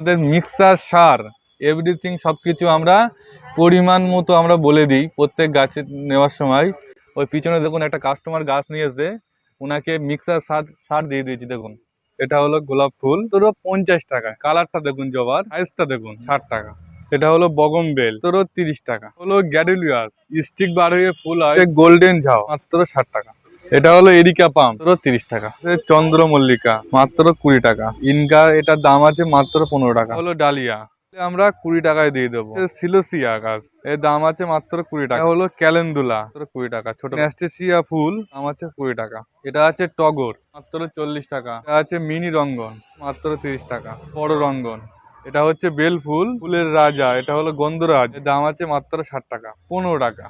আমাদের মিক্সার সার এভরিথিং সব কিছু আমরা পরিমাণ মতো আমরা বলে দিই প্রত্যেক গাছে নেওয়ার সময়। ওই পিছনে দেখুন একটা কাস্টমার গাছ নিয়ে এসে ওনাকে মিক্সার সার সার দিয়ে দিয়েছি দেখুন। এটা হলো গোলাপ ফুল। তোরও পঞ্চাশ টাকা। কালারটা দেখুন জবার। সাইজটা দেখুন ষাট টাকা। এটা হলো বগম বেল। তোরও তিরিশ টাকা। হলো গ্যাডুলিয়াস। স্টিক বার হয়ে ফুল হয়। গোল্ডেন ঝাও মাত্র ষাট টাকা। এটা হলো এরিকা পাম্প। তিরিশ টাকা। চন্দ্রমল্লিকা, মাত্র কুড়ি টাকা। ইনকা, এটার দাম আছে মাত্র পনেরো টাকা। হলো ডালিয়া। আমরা কুড়ি টাকায় দিয়ে দেবো। সিলোসিয়া গাছ। এর দাম আছে মাত্র কুড়ি টাকা। হলো ক্যালেন্ডুলা কুড়ি টাকা। ছোট ফুল, দাম আছে কুড়ি টাকা। এটা আছে টগর, মাত্র চল্লিশ টাকা। এটা আছে মিনি রঙ্গন, মাত্র তিরিশ টাকা। বড় রঙ্গন। এটা হচ্ছে বেল ফুল, ফুলের রাজা। এটা হলো গন্ধরাজ। দাম আছে মাত্র ষাট টাকা। পনেরো টাকা।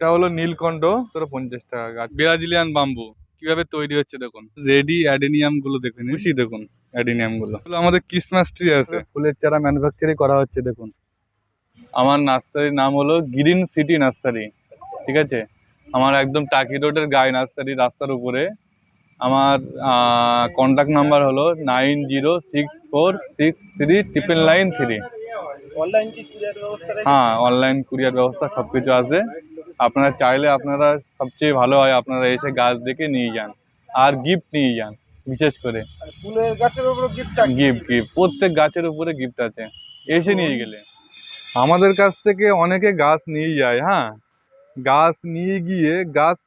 এটা হলো নীলকণ্ঠ তোর পঞ্চাশ টাকা গাছ। Brazilian bamboo. কীভাবে তৈরি হচ্ছে দেখুন। রেডি অ্যাডেনিয়ামগুলো দেখুন খুশি দেখুন অ্যাডেনিয়ামগুলো। আমাদের ক্রিসমাস ট্রি আছে। ফুলের চারা ম্যানুফ্যাকচারিং করা হচ্ছে দেখুন। আমার নার্সারির নাম হলো গ্রিন সিটি নার্সারি ঠিক আছে? আমার একদম টাকি রোডের গায়ে নার্সারি রাস্তার উপরে। আমার কন্ট্যাক্ট নাম্বার হলো nine zero six four six three triple nine three online কি কুরিয়ার ব্যবস্থা রয়েছে? হ্যাঁ অনলাইন কুরিয়ার ব্যবস্থা সব কিছু আছে। আপনারা চাইলে আপনারা সবচেয়ে ভালো হয় আপনারা এসে গাছ দেখে নিয়ে যান। আর গিফট নিয়ে যান বিশেষ করে। ফুলের গাছের উপর গিফট গিফট গিফট প্রত্যেক গাছের উপরে গিফট আছে। এসে নিয়ে গেলে। আমাদের কাছ থেকে অনেকে গাছ নিয়ে যায় হ্যাঁ? গাছ নিয়ে গিয়ে গাছ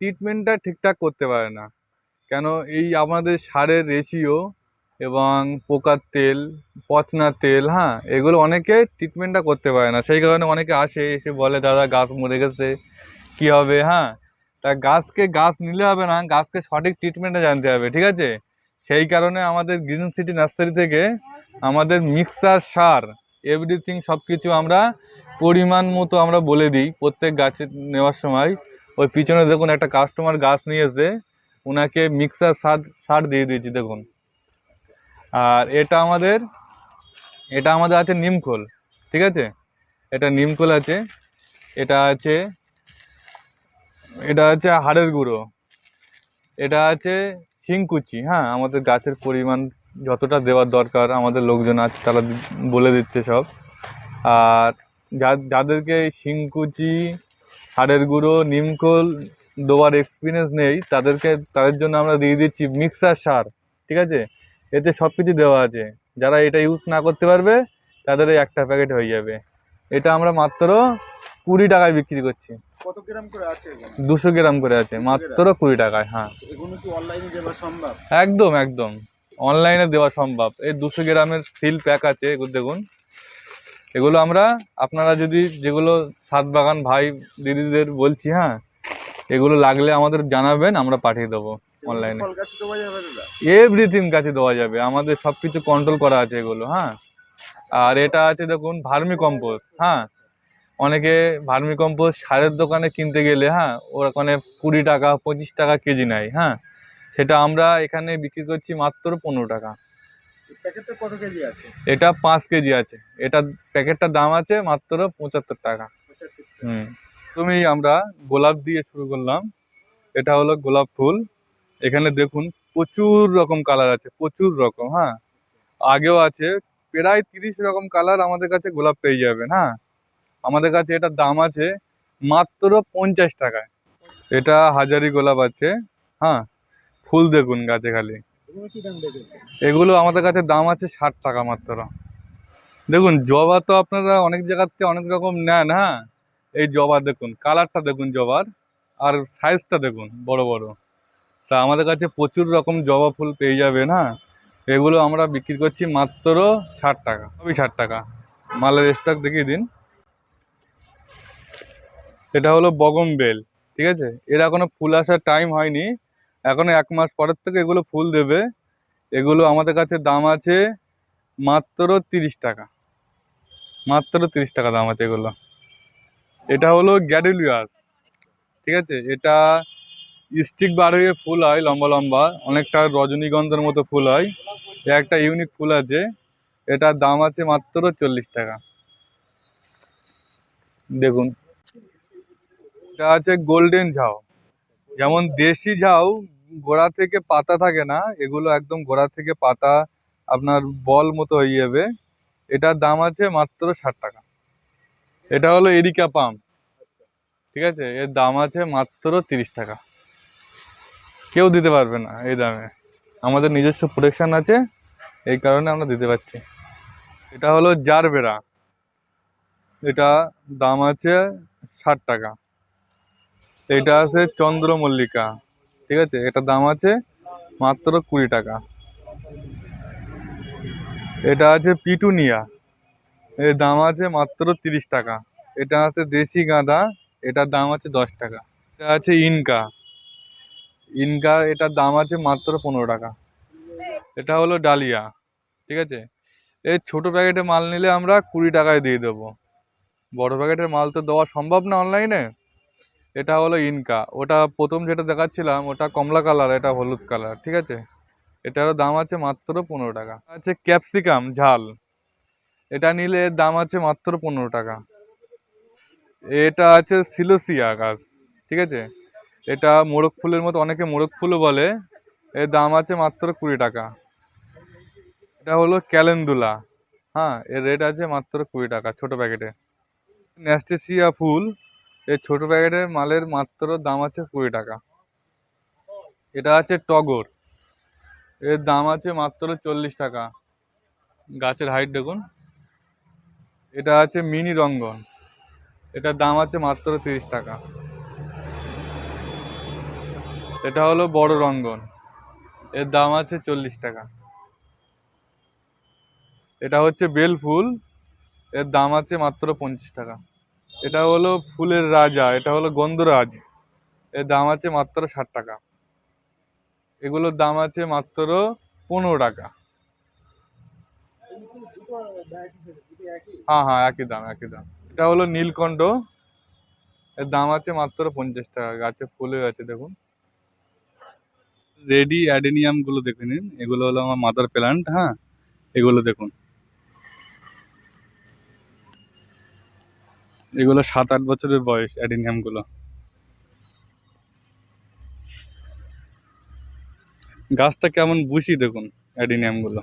ট্রিটমেন্টটা ঠিকঠাক করতে পারে না। কেন এই আমাদের সারের রেশিও এবং পোকার তেল, পচনা তেল হ্যাঁ এগুলো অনেকে ট্রিটমেন্টটা করতে পারে না। সেই কারণে অনেকে আসে, এসে বলে, দাদা, গাছ মরে গেছে, কী হবে? হ্যাঁ তা গাছকে গাছ নিলে হবে না, গাছকে সঠিক ট্রিটমেন্টটা জানতে হবে, ঠিক আছে? সেই কারণে আমাদের গ্রিন সিটি নার্সারি থেকে আমাদের মিক্সার সার এভরিথিং সব কিছু আমরা পরিমাণ মতো আমরা বলে দিই প্রত্যেক গাছে নেওয়ার সময়। ওই পিছনে দেখুন একটা কাস্টমার গাছ নিয়ে এসে ওনাকে মিক্সার সার সার দিয়ে দিয়েছি, দেখুন। আর এটা আমাদের এটা আমাদের আছে নিমখোল ঠিক আছে? এটা নিমখোল আছে, এটা আছে এটা আছে হাড়ের গুঁড়ো, এটা আছে শিংকুচি হ্যাঁ? আমাদের গাছের পরিমাণ যতটা দেওয়ার দরকার, আমাদের লোকজন আছে তারা বলে দিচ্ছে সব। আর যা- যাদেরকে শিংকুচি, হাড়ের গুঁড়ো নিমখোল দেওয়ার এক্সপিরিয়েন্স নেই, তাদেরকে, তাদের জন্য আমরা দিয়ে দিচ্ছি মিক্সার সার, ঠিক আছে? এতে সব কিছু দেওয়া আছে। যারা এটা ইউজ না করতে পারবে তাদের একটা প্যাকেট হয়ে যাবে। এটা আমরা মাত্র কুড়ি টাকায় বিক্রি করছি। কত গ্রাম করে আছে দুশো গ্রাম করে আছে। মাত্র কুড়ি টাকায় হ্যাঁ। এগুলো কি অনলাইনে দেওয়া সম্ভব? একদম একদম। অনলাইনে দেওয়া সম্ভব। এই দুশো গ্রামের সিল প্যাক আছে এগুলো দেখুন। এগুলো আমরা আপনারা যদি যেগুলো সাত বাগান ভাই দিদিদের বলছি হ্যাঁ এগুলো লাগলে আমাদের জানাবেন আমরা পাঠিয়ে দেবো। অনলাইনে এভরিথিং কাছে দেওয়া যাবে আমাদের সব কিছু কন্ট্রোল করা আছে এগুলো হ্যাঁ? আর এটা আছে দেখুন ভার্মি কম্পোস্ট হ্যাঁ? অনেকে ভার্মি কম্পোস্ট সারের দোকানে কিনতে গেলে হ্যাঁ? ওখানে কুড়ি টাকা পঁচিশ টাকা কেজি নেয় হ্যাঁ? সেটা আমরা এখানে বিক্রি করছি মাত্র পনেরো টাকা। কত কেজি আছে? এটা পাঁচ কেজি আছে। এটা প্যাকেটটার দাম আছে মাত্র পঁচাত্তর টাকা। হুম। তুমি আমরা গোলাপ দিয়ে শুরু করলাম। এটা হলো গোলাপ ফুল। এখানে দেখুন প্রচুর রকম কালার আছে, প্রচুর রকম হ্যাঁ। আগেও আছে, প্রায় তিরিশ রকম কালার আমাদের কাছে গোলাপ পেয়ে যাবেন হ্যাঁ। আমাদের কাছে এটার দাম আছে মাত্র পঞ্চাশ টাকায়। এটা হাজারি গোলাপ আছে হ্যাঁ। ফুল দেখুন গাছে খালি। এগুলো আমাদের কাছে দাম আছে ষাট টাকা মাত্র। দেখুন জবা তো আপনারা অনেক জায়গার থেকে অনেক রকম নেন হ্যাঁ। এই জবা দেখুন কালারটা দেখুন জবার, আর সাইজটা দেখুন, বড় বড়। তা আমাদের কাছে প্রচুর রকম জবা ফুল পেয়ে যাবেন হ্যাঁ এগুলো আমরা বিক্রি করছি মাত্র ষাট টাকা, সবই ষাট টাকা। মালের স্টক দেখিয়ে দিন। এটা হলো বগম বেল, ঠিক আছে? এর এখনও ফুল আসার টাইম হয়নি। এখনও এক মাস পরের থেকে এগুলো ফুল দেবে। এগুলো আমাদের কাছে দাম আছে মাত্র তিরিশ টাকা। মাত্র তিরিশ টাকা দাম আছে এগুলো। এটা হলো গ্যাডুলিয়াস, ঠিক আছে? এটা স্টিক বার হয়ে ফুল হয়, লম্বা লম্বা। অনেকটা রজনীগন্ধার মতো ফুল হয়। একটা ইউনিক ফুল আছে। এটার দাম আছে মাত্র চল্লিশ টাকা। দেখুন। এটা আছে গোল্ডেন ঝাউ। যেমন দেশি ঝাউ, গোড়া থেকে পাতা থাকে না, এগুলো একদম গোড়া থেকে পাতা, আপনার বল মতো হয়ে যাবে। এটার দাম আছে মাত্র ষাট টাকা। এটা হলো এরিকা পাম। ঠিক আছে? এর দাম আছে মাত্র তিরিশ টাকা। কেউ দিতে পারবে না এই দামে। আমাদের নিজস্ব প্রোটেকশান আছে, এই কারণে আমরা দিতে পারছি। এটা হলো জারবেরা। এটা দাম আছে ষাট টাকা। এটা আছে চন্দ্রমল্লিকা। ঠিক আছে? এটার দাম আছে মাত্র কুড়ি টাকা। এটা আছে পিটুনিয়া। এর দাম আছে মাত্র তিরিশ টাকা। এটা আছে দেশি গাঁদা। এটার দাম আছে দশ টাকা। এটা আছে ইনকা। ইনকা, এটার দাম আছে মাত্র পনেরো টাকা। এটা হলো ডালিয়া, ঠিক আছে? এই ছোটো প্যাকেটে মাল নিলে আমরা কুড়ি টাকায় দিয়ে দেবো। বড় প্যাকেটের মাল তো দেওয়া সম্ভব না অনলাইনে। এটা হলো ইনকা। ওটা প্রথম যেটা দেখাচ্ছিলাম, ওটা কমলা কালার, এটা হলুদ কালার, ঠিক আছে? এটারও দাম আছে মাত্র পনেরো টাকা। আছে ক্যাপসিকাম ঝাল। এটা নিলে দাম আছে মাত্র পনেরো টাকা। এটা আছে সিলোসিয়া গাছ, ঠিক আছে? এটা মোরগ ফুলের মতো, অনেকে মোরগ ফুলও বলে। এর দাম আছে মাত্র কুড়ি টাকা। এটা হলো ক্যালেন্ডুলা। হ্যাঁ এর রেট আছে মাত্র কুড়ি টাকা ছোট প্যাকেটে ন্যাস্টেসিয়া ফুল, এর ছোট প্যাকেটের মালের মাত্র দাম আছে কুড়ি টাকা। এটা আছে টগর। এর দাম আছে মাত্র চল্লিশ টাকা। গাছের হাইট দেখুন। এটা আছে মিনি রঙ্গন। এটার দাম আছে মাত্র তিরিশ টাকা। এটা হলো বড় রঙ্গন। এর দাম আছে চল্লিশ টাকা। এটা হচ্ছে বেল ফুল, এর দাম আছে মাত্র পঞ্চাশ টাকা। এটা হলো ফুলের রাজা, এটা হলো গন্ধরাজ, এর দাম আছে মাত্র ষাট টাকা। এগুলোর দাম আছে মাত্র পনেরো টাকা। হ্যাঁ হ্যাঁ একই দাম একই দাম। এটা হলো নীলকণ্ঠ, এর দাম আছে মাত্র পঞ্চাশ টাকা। গাছে ফুলে আছে, দেখুন। রেডি অ্যাডেনিয়ামগুলো দেখে নিন। এগুলো হলো আমার মাদার প্ল্যান্ট হ্যাঁ? এগুলো দেখুন। এগুলো সাত আট বছরের বয়স অ্যাডেনিয়ামগুলো। গাছটা কেমন বুঝি দেখুন অ্যাডেনিয়ামগুলো।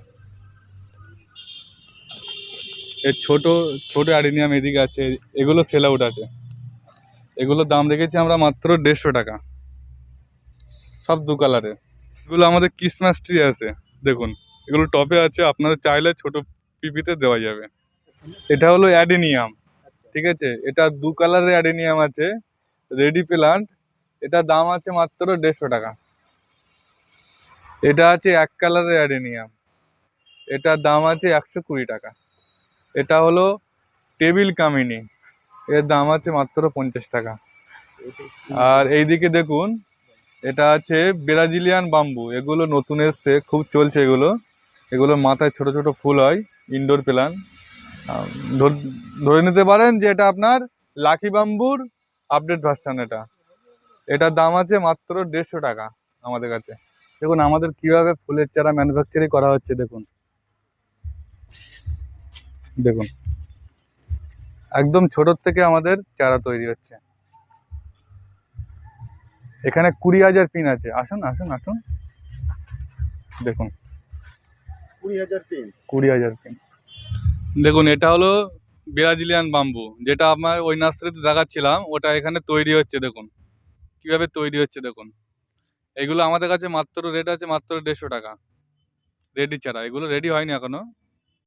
এর ছোট ছোট অ্যাডেনিয়াম এদিকে আছে, এগুলো সেল আউট আছে। এগুলোর দাম রেখেছি আমরা মাত্র দেড়শো টাকা। সব দু কালারের এগুলো আমাদের ক্রিসমাস ট্রি আছে। দেখুন, এগুলো টপে আছে, আপনাদের চাইলে ছোট পিপিতে দেওয়া যাবে। এটা হলো অ্যাডেনিয়াম, ঠিক আছে? এটা দু কালারের অ্যাডেনিয়াম আছে, রেডি প্লান্ট। এটা দাম আছে মাত্র দেড়শো টাকা। এটা আছে এক কালারের অ্যাডেনিয়াম। এটার দাম আছে একশো কুড়ি টাকা। এটা হলো টেবিল কামিনি। এর দাম আছে মাত্র পঞ্চাশ টাকা। আর এইদিকে দেখুন এটা আছে ব্রাজিলিয়ান বাম্বু। এগুলো নতুন এসছে, খুব চলছে এগুলো। এগুলোর মাথায় ছোট ছোট ফুল হয় ইনডোর প্ল্যান ধরে নিতে পারেন যে এটা আপনার লাকি বাম্বুর আপডেট ভার্সান এটা। এটার দাম আছে মাত্র দেড়শো টাকা আমাদের কাছে। দেখুন আমাদের কীভাবে ফুলের চারা ম্যানুফ্যাকচারিং করা হচ্ছে, দেখুন। দেখুন। একদম ছোটোর থেকে আমাদের চারা তৈরি হচ্ছে। এখানে কুড়ি হাজার পিন আছে। আসুন আসুন আসুন। দেখুন। কুড়ি হাজার পিন কুড়ি হাজার পিন দেখুন এটা হলো ব্রাজিলিয়ান বাম্বু যেটা আপনার ওই নার্সারিতে দেখাচ্ছিলাম। ওটা এখানে তৈরি হচ্ছে দেখুন। কীভাবে তৈরি হচ্ছে দেখুন। এগুলো আমাদের কাছে মাত্র রেট আছে মাত্র দেড়শো টাকা। রেডি ছাড়া। এগুলো রেডি হয়নি এখনও।